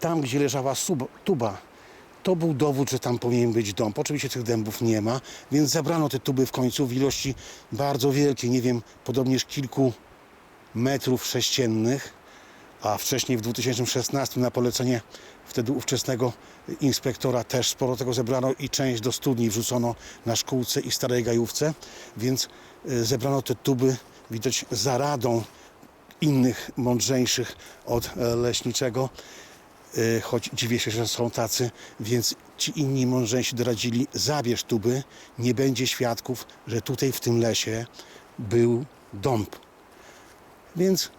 Tam, gdzie leżała tuba, to był dowód, że tam powinien być dom. Oczywiście tych dębów nie ma, więc zabrano te tuby w końcu w ilości bardzo wielkiej, nie wiem, podobnież kilku metrów sześciennych, a wcześniej w 2016 na polecenie wtedy ówczesnego inspektora też sporo tego zebrano i część do studni wrzucono na szkółce i starej gajówce, więc y, zebrano te tuby widać za radą innych mądrzejszych od e, leśniczego, choć dziwię się, że są tacy, więc ci inni mądrzejsi doradzili, zabierz tuby, nie będzie świadków, że tutaj w tym lesie był dąb. Więc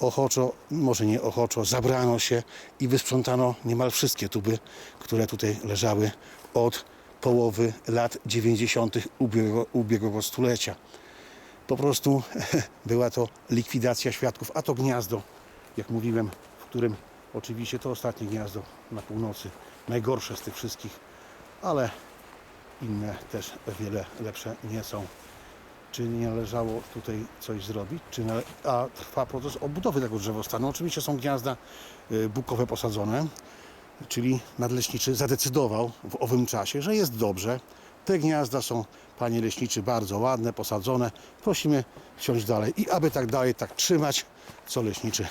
ochoczo, może nie ochoczo, zabrano się i wysprzątano niemal wszystkie tuby, które tutaj leżały od połowy lat 90. ubiegłego, ubiegłego stulecia. Po prostu była to likwidacja świadków, a to gniazdo, jak mówiłem, w którym oczywiście to ostatnie gniazdo na północy, najgorsze z tych wszystkich, ale inne też wiele lepsze nie są czy nie należało tutaj coś zrobić, czy nale... a trwa proces odbudowy tego drzewostanu. Oczywiście są gniazda y, bukowe posadzone, czyli nadleśniczy zadecydował w owym czasie, że jest dobrze. Te gniazda są, panie leśniczy, bardzo ładne, posadzone. Prosimy wsiąść dalej i aby tak dalej, tak trzymać, co leśniczy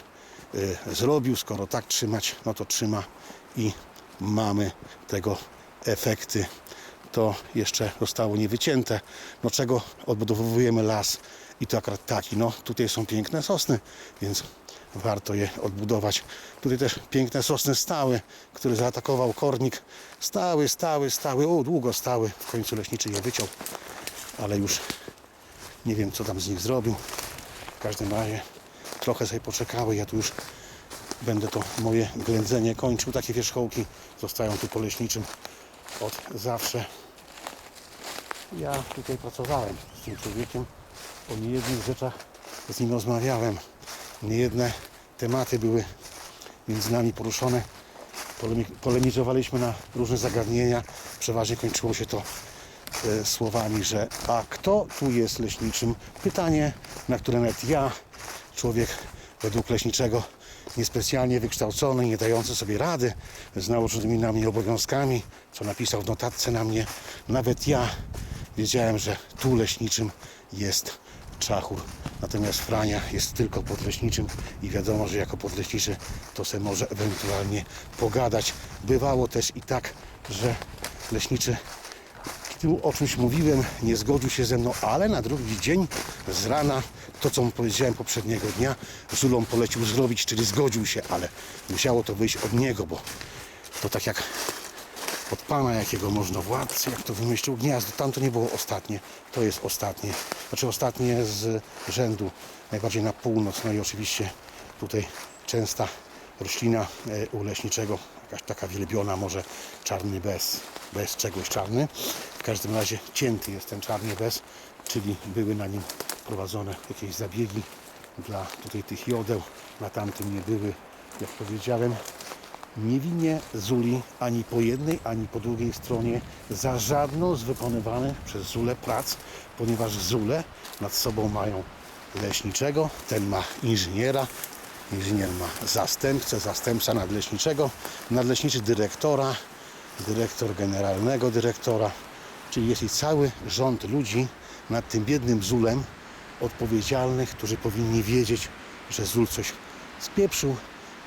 zrobił. Skoro tak trzymać, no to trzyma i mamy tego efekty to jeszcze zostało niewycięte. No czego odbudowujemy las i to akurat taki. No tutaj są piękne sosny, więc warto je odbudować. Tutaj też piękne sosny stały, który zaatakował kornik. Stały, stały, stały, o długo stały. W końcu leśniczy je wyciął, ale już nie wiem co tam z nich zrobił. W każdym razie trochę sobie poczekały. Ja tu już będę to moje ględzenie kończył. Takie wierzchołki zostają tu po leśniczym od zawsze. Ja tutaj pracowałem z tym człowiekiem, o niejednych rzeczach z nim rozmawiałem. Niejedne tematy były między nami poruszone. Polemi- Polemizowaliśmy na różne zagadnienia. Przeważnie kończyło się to e, słowami, że a kto tu jest leśniczym? Pytanie, na które nawet ja, człowiek według leśniczego niespecjalnie wykształcony, nie dający sobie rady z nałożonymi na mnie obowiązkami, co napisał w notatce na mnie, nawet ja wiedziałem, że tu leśniczym jest czachur. Natomiast Frania jest tylko podleśniczym i wiadomo, że jako podleśniczy to se może ewentualnie pogadać. Bywało też i tak, że leśniczy tu o czymś mówiłem, nie zgodził się ze mną, ale na drugi dzień z rana to, co mu powiedziałem poprzedniego dnia, Zulą polecił zrobić, czyli zgodził się, ale musiało to wyjść od niego, bo to tak jak od pana jakiego można władcy, jak to wymyślił gniazdo. Tam to nie było ostatnie, to jest ostatnie. Znaczy ostatnie z rzędu, najbardziej na północ. No i oczywiście tutaj częsta roślina e, u leśniczego, jakaś taka wielbiona, może czarny bez, bez czegoś czarny. Każdym razie cięty jest ten czarny bez, czyli były na nim prowadzone jakieś zabiegi. Dla tutaj tych jodeł, na tamtym nie były, jak powiedziałem, niewinnie Zuli ani po jednej, ani po drugiej stronie za żadną z wykonywanych przez Zulę prac, ponieważ Zule nad sobą mają leśniczego, ten ma inżyniera, inżynier ma zastępcę, zastępca nadleśniczego, nadleśniczy dyrektora, dyrektor generalnego dyrektora, czyli jest i cały rząd ludzi nad tym biednym Zulem odpowiedzialnych, którzy powinni wiedzieć, że Zul coś spieprzył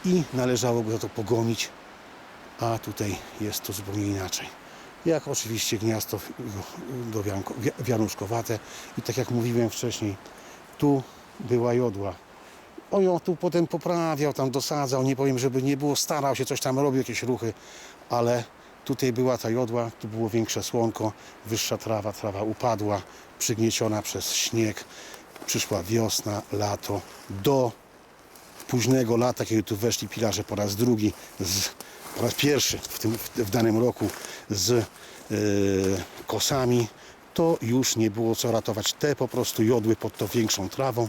i należało go za to pogonić, a tutaj jest to zupełnie inaczej. Jak oczywiście gniazdo do wianuszkowate i tak jak mówiłem wcześniej, tu była jodła. On ją tu potem poprawiał, tam dosadzał, nie powiem, żeby nie było, starał się, coś tam robił, jakieś ruchy, ale tutaj była ta jodła, tu było większe słonko, wyższa trawa, trawa upadła, przygnieciona przez śnieg. Przyszła wiosna, lato, do późnego lata, kiedy tu weszli pilarze po raz drugi, z, po raz pierwszy w, tym, w, danym roku z e, kosami, to już nie było co ratować. Te po prostu jodły pod tą większą trawą.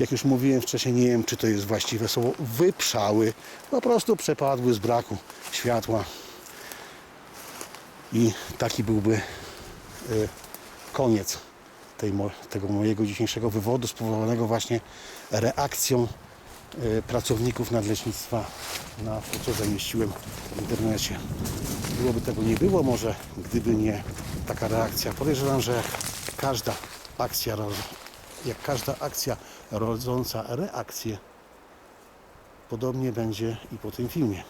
Jak już mówiłem wcześniej, nie wiem czy to jest właściwe słowo, wyprzały, po prostu przepadły z braku światła. I taki byłby e, koniec tego mojego dzisiejszego wywodu spowodowanego właśnie reakcją e, pracowników nadleśnictwa na foto zamieściłem w internecie. Byłoby tego nie było może, gdyby nie taka reakcja. Podejrzewam, że każda akcja, jak każda akcja rodząca reakcję, podobnie będzie i po tym filmie.